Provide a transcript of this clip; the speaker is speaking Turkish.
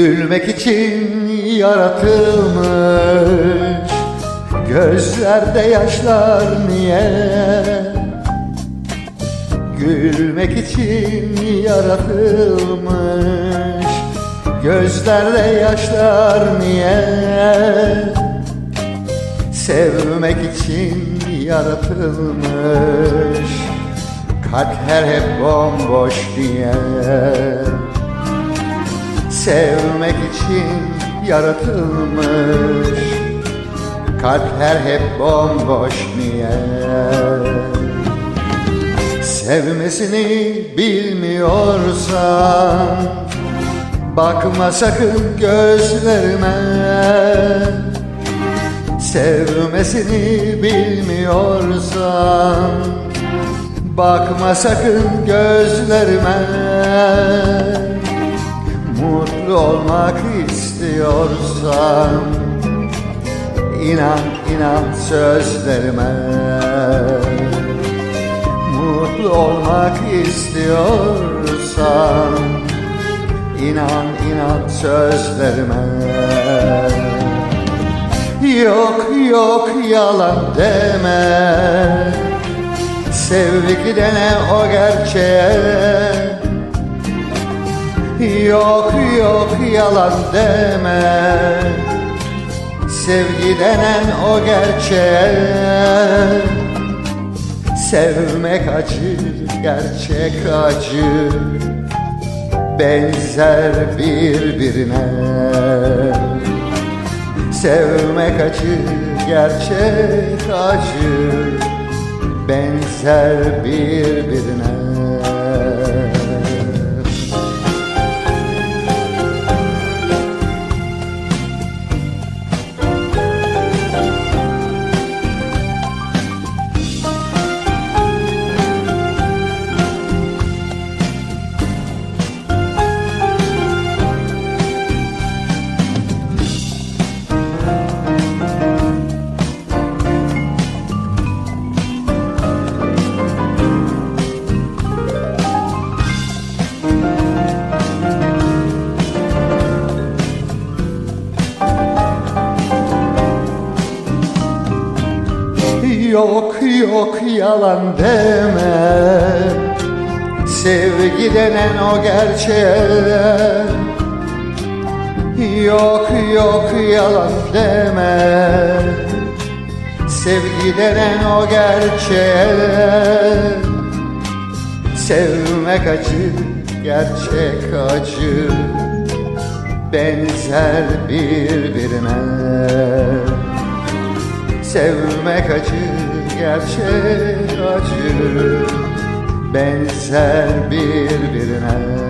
Gülmek için yaratılmış Gözlerde yaşlar niye? Gülmek için yaratılmış Gözlerde yaşlar niye? Sevmek için yaratılmış Kalpler hep bomboş diye Sevmek için yaratılmış. Kalpler hep bomboş niye? Sevmesini bilmiyorsan Bakma sakın gözlerime. Sevmesini bilmiyorsan Bakma sakın gözlerime Mutlu olmak istiyorsan İnan inan sözlerime. Mutlu olmak istiyorsan İnan inan sözlerime. Yok yok yalan deme. Sevgi dene o gerçeğe Yok yok yalan deme. Sevgi denen o gerçeğe. Sevmek acı, gerçek acı. Benzer birbirine. Sevmek acı, gerçek acı. Benzer birbirine Yok yok yalan deme. Sevgi denen o gerçeğe. Yok yok yalan deme. Sevgi denen o gerçeğe. Sevmek acı, gerçek acı. Benzer birbirine Sevmek acı, gerçek acı. Benzer birbirine